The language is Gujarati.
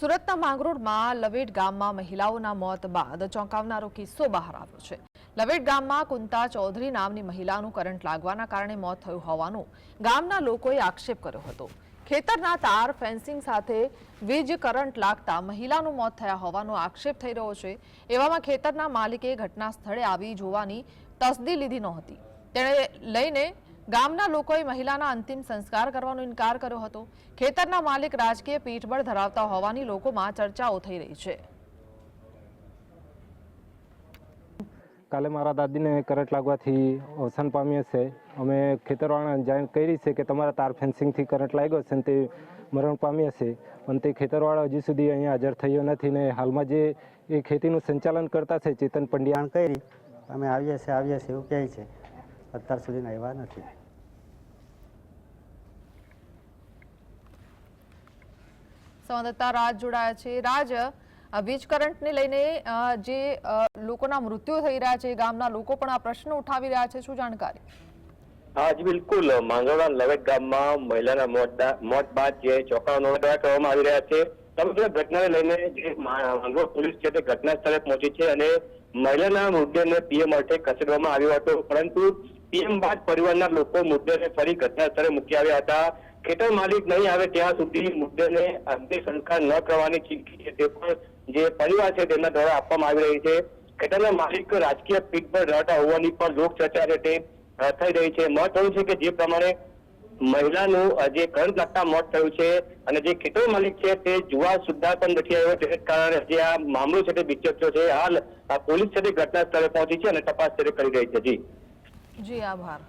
સુરતના માંગરોળમાં લવેટ ગામમાં મહિલાઓના મોત બાદ ચોંકાવનારો કિસ્સો બહાર આવ્યો છે. લવેટ ગામમાં કુંતા ચૌધરી નામની મહિલાનું કરંટ લાગવાના કારણે મોત થયું હોવાનું ગામના લોકોએ આક્ષેપ કર્યો હતો. ખેતરના તાર, ફેન્સિંગ સાથે વીજ કરંટ લાગતા મહિલાનું મોત થયા હોવાનો આક્ષેપ થઈ રહ્યો છે. એવામાં ખેતરના માલિકે ઘટના સ્થળે આવી જોવાની તસદી લીધી નહોતી. તેણે લઈને ગામના લોકોએ મહિલાના અંતિમ સંસ્કાર કરવાનો ઇનકાર કર્યો હતો. ખેતરના માલિક રાજકીય પીઠબળ ધરાવતા હોવાની લોકોમાં ચર્ચાઓ થઈ રહી છે. કાલે મારા દાદીને કરંટ લાગવાથી અવસાન પામ્યા છે. અમે ખેતરવાળાને જાણ કરી છે કે તમારા તાર ફેન્સિંગથી કરંટ લાગ્યો છે તે મરણ પામ્યા છે. પણ તે ખેતરવાળા હજી સુધી અહીંયા હાજર થયો નથી ને હાલમાં જે એ ખેતીનું સંચાલન કરતા છે ચેતન પંડ્યા. કરી. અમે આવીએ છીએ આવીએ છીએ એવું કહે છે. અત્યાર સુધી આવ્યા નથી. સંવાદદાતા રાજ જોડાયા છે. રાજ વીજ કરંટને લઈને જે લોકોના મૃત્યુ થઈ રહ્યા છે, ગામના લોકો પણ આ પ્રશ્ન ઉઠાવી રહ્યા છે. શું જાણકારી? હા જી, બિલકુલ. માંગરોળના લવેટ ગામમાં મહિલાના મોત બાદ જે ચોંકાવવાનો કરવામાં આવી રહ્યા છે. સમગ્ર ઘટનાને લઈને જે માંગરોળ પોલીસ છે તે ઘટના સ્થળે પહોંચી છે અને મહિલાના મૃતદેહને પીએમ અર્થે ખસેડવામાં આવ્યો હતો. પરંતુ પીએમ બાદ પરિવારના લોકો મૃતદેહને ફરી ઘટના સ્થળે મૂકી આવ્યા હતા. ખેતર માલિક નહીં આવે ત્યાં સુધી મુદ્દેને અંતિમ સંસ્કાર ન કરવાની ચીમકી છે. તે પણ જે પરિવાર છે તેમના દ્વારા આપવામાં આવી રહી છે. ખેતરના માલિક રાજકીય પીઠ પર રહેતા હોવાની પણ લોક ચર્ચા છે થઈ રહી છે. મહત્વનું છે કે જે પ્રમાણે મહિલાનું જે કરંટ લગતા મોત થયું છે અને જે ખેતર માલિક છે તે જુવા સુદ્ધા પણ નથી આવ્યો તે કારણે જે આ મામલો છે તે વિચર્યો છે. હાલ આ પોલીસ છે તે ઘટના સ્થળે પહોંચી છે અને તપાસ છે કરી રહી છે. જી. જી, આભાર.